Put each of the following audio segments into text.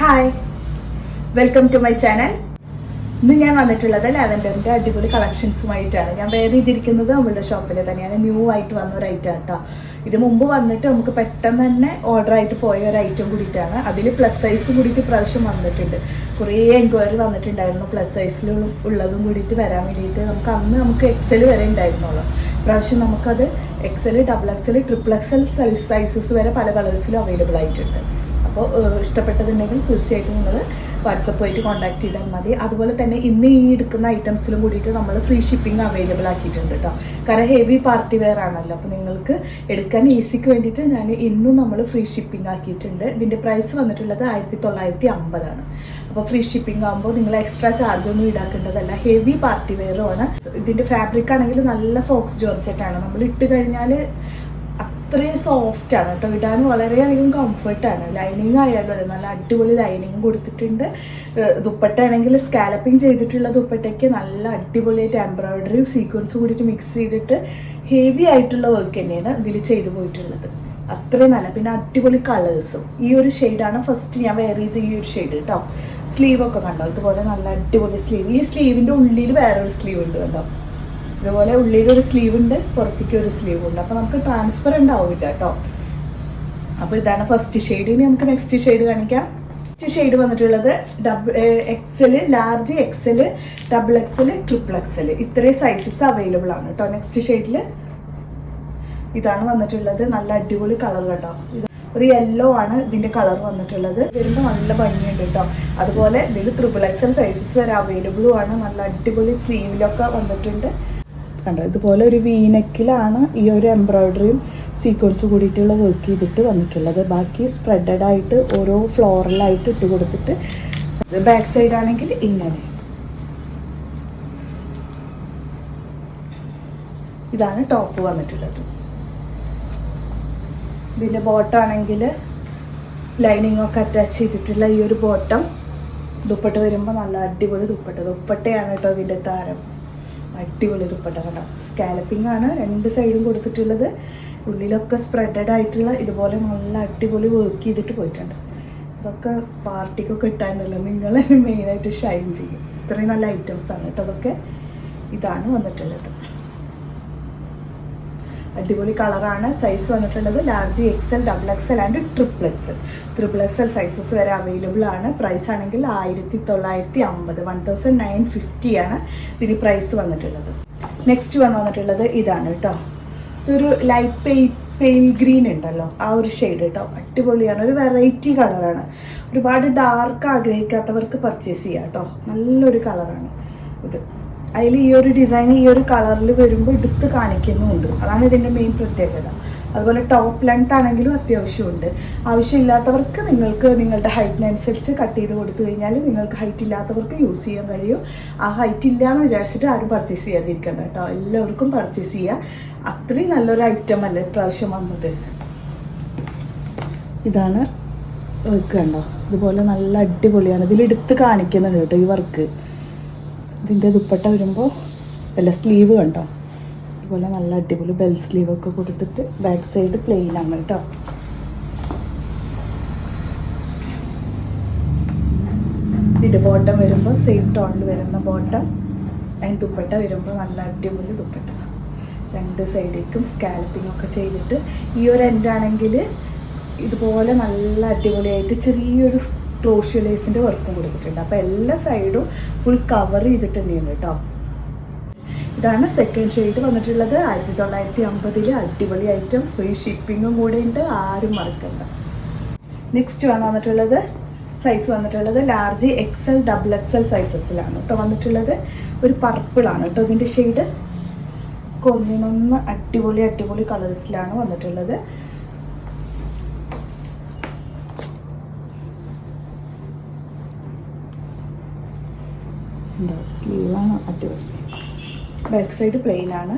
Hi welcome to my channel ഇന്ന് ഞാൻ വന്നിട്ടുള്ളത് ലാവൻഡറിന്റെ അടിപൊളി കളക്ഷൻസുമായിട്ടാണ്. ഞാൻ വേറെ ഇതിരിക്കുന്നത് നമ്മളുടെ ഷോപ്പിൽ തന്നെയാണ്. ന്യൂ ആയിട്ട് വന്ന ഒരു ഐറ്റം കേട്ടോ ഇത് മുമ്പ് വന്നിട്ട് നമുക്ക് പെട്ടെന്ന് തന്നെ ഓർഡർ ആയിട്ട് പോയ ഒരു ഐറ്റം കൂടിയിട്ടാണ്. അതിൽ പ്ലസ് സൈസ് കൂടിയിട്ട് പ്രാവശ്യം വന്നിട്ടുണ്ട്. കുറേ എൻക്വയറി വന്നിട്ടുണ്ടായിരുന്നു. പ്ലസ് സൈസിൽ ഉള്ളതും കൂടിയിട്ട് വരാൻ വേണ്ടിയിട്ട് നമുക്ക് അന്ന് നമുക്ക് എക്സൽ വരെ ഉണ്ടായിരുന്നുള്ളൂ. പ്രാവശ്യം നമുക്കത് XL double XL triple XL sizes വരെ പല കളേഴ്സിലും അവൈലബിൾ ആയിട്ടുണ്ട്. അപ്പോൾ ഇഷ്ടപ്പെട്ടതുണ്ടെങ്കിൽ തീർച്ചയായിട്ടും നിങ്ങൾ വാട്സപ്പ് ആയിട്ട് കോൺടാക്ട് ചെയ്താൽ മതി. അതുപോലെ തന്നെ ഇന്ന് ഈ എടുക്കുന്ന ഐറ്റംസിലും കൂടിയിട്ട് നമ്മൾ ഫ്രീ ഷിപ്പിംഗ് അവൈലബിൾ ആക്കിയിട്ടുണ്ട് കേട്ടോ കാരണം ഹെവി പാർട്ടി വെയർ ആണല്ലോ. അപ്പോൾ നിങ്ങൾക്ക് എടുക്കാൻ ഈസിക്ക് വേണ്ടിയിട്ട് ഞാൻ ഇന്നും നമ്മൾ ഫ്രീ ഷിപ്പിംഗ് ആക്കിയിട്ടുണ്ട്. ഇതിന്റെ പ്രൈസ് വന്നിട്ടുള്ളത് ആയിരത്തി തൊള്ളായിരത്തി അമ്പതാണ് അപ്പോൾ ഫ്രീ ഷിപ്പിംഗ് ആകുമ്പോൾ നിങ്ങൾ എക്സ്ട്രാ ചാർജ് ഒന്നും ഈടാക്കേണ്ടതല്ല. ഹെവി പാർട്ടി വെയറും ആണ്. ഇതിന്റെ ഫാബ്രിക് ആണെങ്കിൽ നല്ല ഫോക്സ് ജോർജറ്റാണ് നമ്മൾ ഇട്ട് കഴിഞ്ഞാൽ അത്രയും സോഫ്റ്റ് ആണ് കേട്ടോ. ഇടാൻ വളരെയധികം കംഫർട്ടാണ് ലൈനിങ് ആയാലും അതെ നല്ല അടിപൊളി ലൈനിങ് കൊടുത്തിട്ടുണ്ട്. ദുപ്പട്ട ആണെങ്കിൽ സ്കാലപ്പിംഗ് ചെയ്തിട്ടുള്ള ദുപ്പട്ടയ്ക്ക് നല്ല അടിപൊളിയായിട്ട് എംബ്രോയിഡറി സീക്വൻസ് കൂടിയിട്ട് മിക്സ് ചെയ്തിട്ട് ഹെവി ആയിട്ടുള്ള വർക്ക് തന്നെയാണ് ഇതിൽ ചെയ്തു പോയിട്ടുള്ളത്. അത്രയും നല്ല പിന്നെ അടിപൊളി കളേഴ്സും ഈ ഒരു ഷെയ്ഡാണ് ഫസ്റ്റ് ഞാൻ വെയർ ചെയ്ത് ഈ ഒരു ഷെയ്ഡ് കേട്ടോ സ്ലീവൊക്കെ കണ്ടോ? ഇതുപോലെ നല്ല അടിപൊളി സ്ലീവ് ഈ സ്ലീവിന്റെ ഉള്ളിൽ വേറൊരു സ്ലീവ് ഉണ്ട് കേട്ടോ ഇതുപോലെ ഉള്ളിൽ ഒരു സ്ലീവ് ഉണ്ട് പുറത്തേക്ക് ഒരു സ്ലീവ് ഉണ്ട്. അപ്പോൾ നമുക്ക് ട്രാൻസ്പെറന്റ് ആവില്ല കേട്ടോ. അപ്പോൾ ഇതാണ് ഫസ്റ്റ് ഷെയ്ഡ് ഇനി നമുക്ക് നെക്സ്റ്റ് ഷെയ്ഡ് കാണിക്കാം. നെക്സ്റ്റ് ഷെയ്ഡ് വന്നിട്ടുള്ളത് double XL large XL double XL triple XL ഇത്രയും സൈസസ് അവൈലബിൾ ആണ് കേട്ടോ നെക്സ്റ്റ് ഷെയ്ഡിൽ ഇതാണ് വന്നിട്ടുള്ളത് നല്ല അടിപൊളി കളർ കേട്ടോ. ഇത് ഒരു യെല്ലോ ആണ് ഇതിന്റെ കളർ വന്നിട്ടുള്ളത്. വരുമ്പോൾ നല്ല ഭംഗിയുണ്ട് കേട്ടോ. അതുപോലെ ഇതിൽ ട്രിപ്പിൾ എക്സൽ സൈസസ് വരെ അവൈലബിളും ആണ്. നല്ല അടിപൊളി സ്ലീവിലൊക്കെ വന്നിട്ടുണ്ട്. കണ്ടോ ഇതുപോലെ ഒരു വീനക്കിലാണ് ഈ ഒരു എംബ്രോയ്ഡറിയും സീക്വൻസ് കൂടിയിട്ടുള്ള വർക്ക് ചെയ്തിട്ട് വന്നിട്ടുള്ളത്. ബാക്കി സ്പ്രെഡഡ് ആയിട്ട് ഓരോ ഫ്ലോറലായിട്ട് ഇട്ട് കൊടുത്തിട്ട് ബാക്ക് സൈഡ് ആണെങ്കിൽ ഇങ്ങനെ. ഇതാണ് ടോപ്പ് വന്നിട്ടുള്ളത്. ഇതിന്റെ ബോട്ടാണെങ്കിൽ ലൈനിങ് ഒക്കെ അറ്റാച്ച് ചെയ്തിട്ടുള്ള ഈ ഒരു ബോട്ടം ദുപ്പട്ട വരുമ്പോൾ നല്ല അടിപൊളി ദുപ്പട്ട. ദുപ്പട്ടയാണ് കേട്ടോ ഇതിന്റെ താരം. അടിപൊളി ദുപ്പട്ട കേട്ടോ സ്കാലപ്പിംഗ് ആണ് രണ്ട് സൈഡും കൊടുത്തിട്ടുള്ളത്. ഉള്ളിലൊക്കെ സ്പ്രെഡഡ് ആയിട്ടുള്ള ഇതുപോലെ നല്ല അടിപൊളി വർക്ക് ചെയ്തിട്ട് പോയിട്ടുണ്ട്. ഇതൊക്കെ പാർട്ടിക്കൊക്കെ ഇട്ടാണ്ടല്ലോ നിങ്ങൾ മെയിനായിട്ട് ഷൈൻ ചെയ്യും. ഇത്രയും നല്ല ഐറ്റംസ് ആണ് കേട്ടോ. അതൊക്കെ ഇതാണ് വന്നിട്ടുള്ളത്. അടിപൊളി കളറാണ്. സൈസ് വന്നിട്ടുള്ളത് large XL double XL and triple XL triple XL sizes വരെ അവൈലബിൾ ആണ്. പ്രൈസ് ആണെങ്കിൽ ആയിരത്തി തൊള്ളായിരത്തി അമ്പത് വൺ തൗസൻഡ് നയൻ ഫിഫ്റ്റി ആണ് ഇതിന് പ്രൈസ് വന്നിട്ടുള്ളത്. നെക്സ്റ്റ് വൺ വന്നിട്ടുള്ളത് ഇതാണ് കേട്ടോ ഇതൊരു ലൈറ്റ് പെയ് പെയിൽ ഗ്രീൻ ഉണ്ടല്ലോ. ആ ഒരു ഷെയ്ഡ് കേട്ടോ അടിപൊളിയാണ്. ഒരു വെറൈറ്റി കളറാണ് ഒരുപാട് ഡാർക്ക് ആഗ്രഹിക്കാത്തവർക്ക് പർച്ചേസ് ചെയ്യാം കേട്ടോ നല്ലൊരു കളറാണ് ഇത്. അതിൽ ഈ ഒരു ഡിസൈൻ ഈ ഒരു കളറിൽ വരുമ്പോൾ എടുത്ത് കാണിക്കുന്നുമുണ്ട് അതാണ് ഇതിന്റെ മെയിൻ പ്രത്യേകത. അതുപോലെ ടോപ്പ് ലെങ്ത് ആണെങ്കിലും അത്യാവശ്യമുണ്ട്. ആവശ്യമില്ലാത്തവർക്ക് നിങ്ങൾക്ക് നിങ്ങളുടെ ഹൈറ്റിനനുസരിച്ച് കട്ട് ചെയ്ത് കൊടുത്തു കഴിഞ്ഞാൽ നിങ്ങൾക്ക് ഹൈറ്റ് ഇല്ലാത്തവർക്ക് യൂസ് ചെയ്യാൻ കഴിയും. ആ ഹൈറ്റ് ഇല്ല എന്ന് വിചാരിച്ചിട്ട് ആരും പർച്ചേസ് ചെയ്യാതിരിക്കണ്ട കേട്ടോ. എല്ലാവർക്കും പർച്ചേസ് ചെയ്യുക അത്രയും നല്ലൊരു ഐറ്റം അല്ലേ ഇപ്രാവശ്യം വന്നത്? ഇതാണ് വെക്കണ്ടോ കണ്ടോ? ഇതുപോലെ നല്ല അടിപൊളിയാണ്. ഇതിലെടുത്ത് കാണിക്കുന്നുണ്ട് കേട്ടോ ഈ വർക്ക് ഇതിന്റെ ദുപ്പട്ട വരുമ്പോൾ വല്ല സ്ലീവ് കണ്ടോ? ഇതുപോലെ നല്ല അടിപൊളി ബെൽ സ്ലീവ് ഒക്കെ കൊടുത്തിട്ട് ബാക്ക് സൈഡ് പ്ലെയിൻ ആണ് കേട്ടോ. ഇതിന്റെ ബോട്ടം വരുമ്പോൾ സെയിം ടോണിൽ വരുന്ന ബോട്ടം അതിന് ദുപ്പട്ട വരുമ്പോൾ നല്ല അടിപൊളി ദുപ്പട്ട. രണ്ട് സൈഡിലേക്കും സ്കാൽപ്പിംഗ് ഒക്കെ ചെയ്തിട്ട് ഈ ഒരു എൻഡാണെങ്കിൽ ഇതുപോലെ നല്ല അടിപൊളിയായിട്ട് ചെറിയൊരു ക്രോഷ്യലേസിന്റെ വർക്കും കൊടുത്തിട്ടുണ്ട്. അപ്പോൾ എല്ലാ സൈഡും ഫുൾ കവർ ചെയ്തിട്ട് തന്നെയാണ് കേട്ടോ. ഇതാണ് സെക്കൻഡ് ഷെയ്ഡ് വന്നിട്ടുള്ളത്. ആയിരത്തി തൊള്ളായിരത്തി അമ്പതിൽ അടിപൊളി ഐറ്റം ഫ്രീ ഷിപ്പിങ്ങും കൂടെ ഉണ്ട്. ആരും മറക്കണ്ട. നെക്സ്റ്റ് വന്ന് വന്നിട്ടുള്ളത് സൈസ് വന്നിട്ടുള്ളത് ലാർജ് എക്സൽ ഡബിൾ എക്സൽ സൈസസിലാണ് കേട്ടോ വന്നിട്ടുള്ളത്. ഒരു പർപ്പിളാണ് കേട്ടോ ഇതിന്റെ ഷെയ്ഡ് കൊന്നിനൊന്ന് അടിപൊളി അടിപൊളി കളേഴ്സിലാണ് വന്നിട്ടുള്ളത്. സ്ലീവാണ്? മറ്റു ബാക്ക് സൈഡ് പ്ലെയിൻ ആണ്.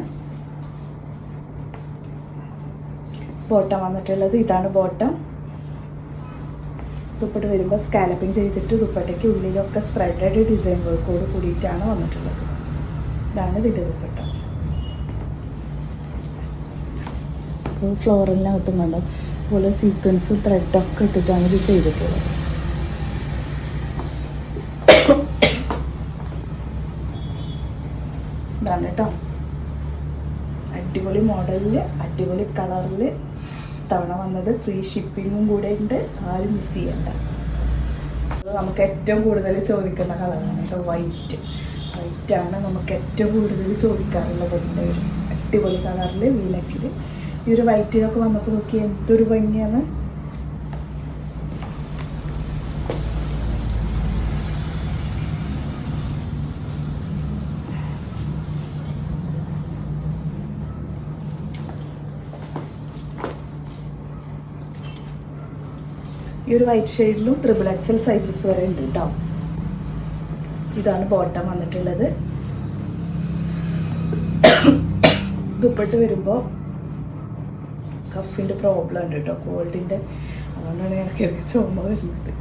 ബോട്ടം വന്നിട്ടുള്ളത് ഇതാണ് ബോട്ടം ദുപ്പട്ട വരുമ്പോൾ സ്കാലപ്പിംഗ് ചെയ്തിട്ട് ദുപ്പട്ടയ്ക്ക് ഉള്ളിലൊക്കെ സ്പ്രെഡഡ് ഡിസൈൻ വർക്കോട് കൂടിയിട്ടാണ് വന്നിട്ടുള്ളത്. ഇതാണ് ഇതിന്റെ ദുപ്പട്ട. ഫ്ലോറിനകത്തും കണ്ടോ? അതുപോലെ സീക്വൻസും ത്രെഡൊക്കെ ഇട്ടിട്ടാണ് ഇത് ചെയ്തിട്ടുള്ളത്. ഇതാണ് കേട്ടോ. അടിപൊളി മോഡലിൽ അടിപൊളി കളറിൽ തവണ വന്നത് ഫ്രീ ഷിപ്പിങ്ങും കൂടെ ഉണ്ട്. ആരും മിസ് ചെയ്യണ്ട. അത് നമുക്ക് ഏറ്റവും കൂടുതൽ ചോദിക്കുന്ന കളറാണ് കേട്ടോ വൈറ്റ് വൈറ്റ് ആണ് നമുക്ക് ഏറ്റവും കൂടുതൽ ചോദിക്കാറുള്ളത് ഉണ്ട് അടിപൊളി കളറിൽ വീലക്കിൽ ഈ ഒരു വൈറ്റിലൊക്കെ വന്നപ്പോൾ നോക്കി എന്തൊരു ഭംഗിയാണ്. ഈ ഒരു വൈറ്റ് ഷെയ്ഡിലും ട്രിപ്പിൾ എക്സൽ സൈസസ് വരെ ഉണ്ട് കേട്ടോ ഇതാണ് ബോട്ടം വന്നിട്ടുള്ളത്. ദുപ്പട്ട് വരുമ്പോൾ കഫിന്റെ പ്രോബ്ലം ഉണ്ട് കേട്ടോ കോൾഡിന്റെ അതുകൊണ്ടാണ് എനിക്ക് ഇടയ്ക്ക് ചുമ വരുന്നത്.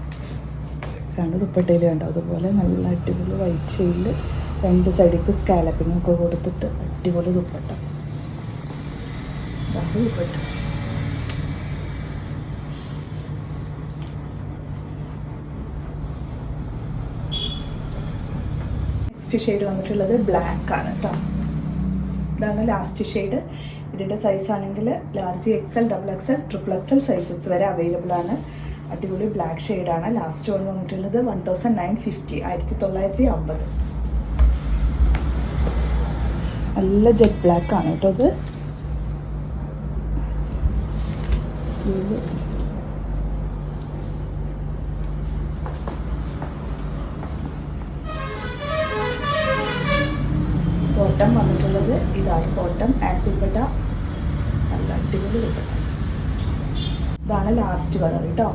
കാരണം ദുപ്പട്ടയിൽ കണ്ടോ? അതുപോലെ നല്ല അടിപൊളി വൈറ്റ് ഷെയ്ഡിൽ രണ്ട് സൈഡിലേക്ക് സ്കാലപ്പിങ്ങൊക്കെ കൊടുത്തിട്ട് അടിപൊളി ദുപ്പട്ട. ദുപ്പട്ട. നെക്സ്റ്റ് ഷെയ്ഡ് വന്നിട്ടുള്ളത് ബ്ലാക്ക് ആണ് കേട്ടോ ഇതാണ് ലാസ്റ്റ് ഷെയ്ഡ് ഇതിന്റെ സൈസ് ആണെങ്കിൽ large XL double XL triple XL sizes വരെ അവൈലബിൾ ആണ്. അടിപൊളി ബ്ലാക്ക് ഷെയ്ഡാണ് ലാസ്റ്റ് വൺ വന്നിട്ടുള്ളത് വൺ തൗസൻഡ് നയൻ ഫിഫ്റ്റി ആയിരത്തി തൊള്ളായിരത്തി അമ്പത് നല്ല ജെറ്റ് ബ്ലാക്ക് ആണ് കേട്ടോ സ്ലീവ് ബോട്ടം വന്നിട്ടുള്ളത് ഇതാണ്. ബോട്ടം ആപ്പിൾപ്പെട്ട നല്ല അടിപൊളി ദുപ്പട്ട. ഇതാണ് ലാസ്റ്റ് കളർ കേട്ടോ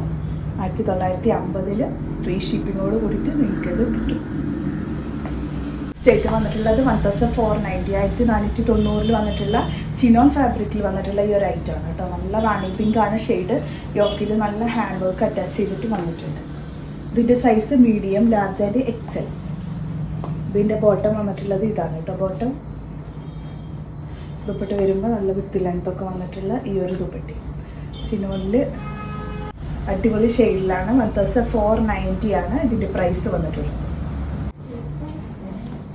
ആയിരത്തി തൊള്ളായിരത്തി അമ്പതിൽ ഫ്രീ ഷിപ്പിങ്ങോട് കൂടിയിട്ട് നിങ്ങൾക്കത് കിട്ടും. സ്റ്റേറ്റ് വന്നിട്ടുള്ളത് വൺ തൗസൻഡ് ഫോർ നയന്റി ആയിരത്തി നാനൂറ്റി തൊണ്ണൂറിൽ വന്നിട്ടുള്ള ചിനോൺ ഫാബ്രിക്കിൽ വന്നിട്ടുള്ള ഈ ഒരു ഐറ്റം ആണ് കേട്ടോ നല്ല റാണി പിങ്ക് ആണ് ഷെയ്ഡ് യോക്കിൽ നല്ല ഹാൻഡ് വർക്ക് അറ്റാച്ച് ചെയ്തിട്ട് വന്നിട്ടുണ്ട്. ഇതിന്റെ size medium large and XL ഇതിന്റെ ബോട്ടം വന്നിട്ടുള്ളത് ഇതാണ് കേട്ടോ ബോട്ടം ദുപ്പട്ട വരുമ്പോൾ നല്ല വിത്ത് ലെങ്ത്തൊക്കെ വന്നിട്ടുള്ള ഈ ഒരു ദുപ്പട്ടി. ചിനോണിൽ അടിപൊളി ഷെയ്ഡിലാണ് വൺ തൗസൻഡ് ഫോർ നയന്റി ആണ് ഇതിന്റെ പ്രൈസ് വന്നിട്ടുള്ളത്.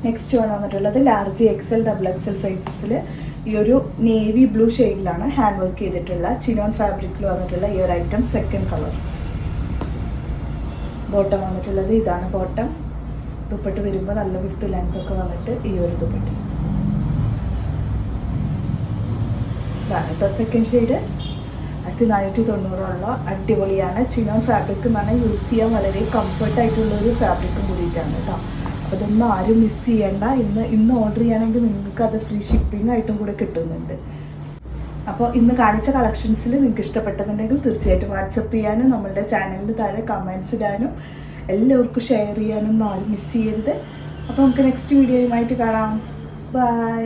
നെക്സ്റ്റ് വൺ വന്നിട്ടുള്ളത് ലാർജ് എക്സൽ ഡബിൾ എക്സൽ സൈസസിൽ ഈ ഒരു നേവി ബ്ലൂ ഷെയ്ഡിലാണ് ഹാൻഡ് വർക്ക് ചെയ്തിട്ടുള്ള ചിനോൺ ഫാബ്രിക്കിൽ വന്നിട്ടുള്ള ഈ ഒരു ഐറ്റം സെക്കൻഡ് കളർ ബോട്ടം വന്നിട്ടുള്ളത് ഇതാണ് ബോട്ടം ദുപ്പട്ട് വരുമ്പോൾ നല്ല വിടുത്ത് ലെങ്ത് ഒക്കെ വന്നിട്ട് ഈ ഒരു ദുപ്പട്ടി. സെക്കൻഡ് ഷെയ്ഡ് ആയിരത്തി നാനൂറ്റി തൊണ്ണൂറുള്ള അടിപൊളിയാണ്. ചിനോൺ ഫാബ്രിക് എന്ന് പറഞ്ഞാൽ യൂസ് ചെയ്യാൻ വളരെ കംഫർട്ടായിട്ടുള്ള ഒരു ഫാബ്രിക് കൂടിയിട്ടാണ് കേട്ടോ. അപ്പോൾ ഇതൊന്നും ആരും മിസ് ചെയ്യേണ്ട. ഇന്ന് ഇന്ന് ഓർഡർ ചെയ്യുകയാണെങ്കിൽ നിങ്ങൾക്ക് അത് ഫ്രീ ഷിപ്പിംഗ് ആയിട്ടും കൂടെ കിട്ടുന്നുണ്ട്. അപ്പോൾ ഇന്ന് കാണിച്ച കളക്ഷൻസിൽ നിങ്ങൾക്ക് ഇഷ്ടപ്പെട്ടതുണ്ടെങ്കിൽ തീർച്ചയായിട്ടും വാട്സപ്പ് ചെയ്യാനും നമ്മളുടെ ചാനലിൽ താഴെ കമൻസ് ഇടാനും എല്ലാവർക്കും ഷെയർ ചെയ്യാനൊന്നും ആരും മിസ് ചെയ്യരുത്. അപ്പോൾ നമുക്ക് നെക്സ്റ്റ് വീഡിയോയുമായിട്ട് കാണാം. ബൈ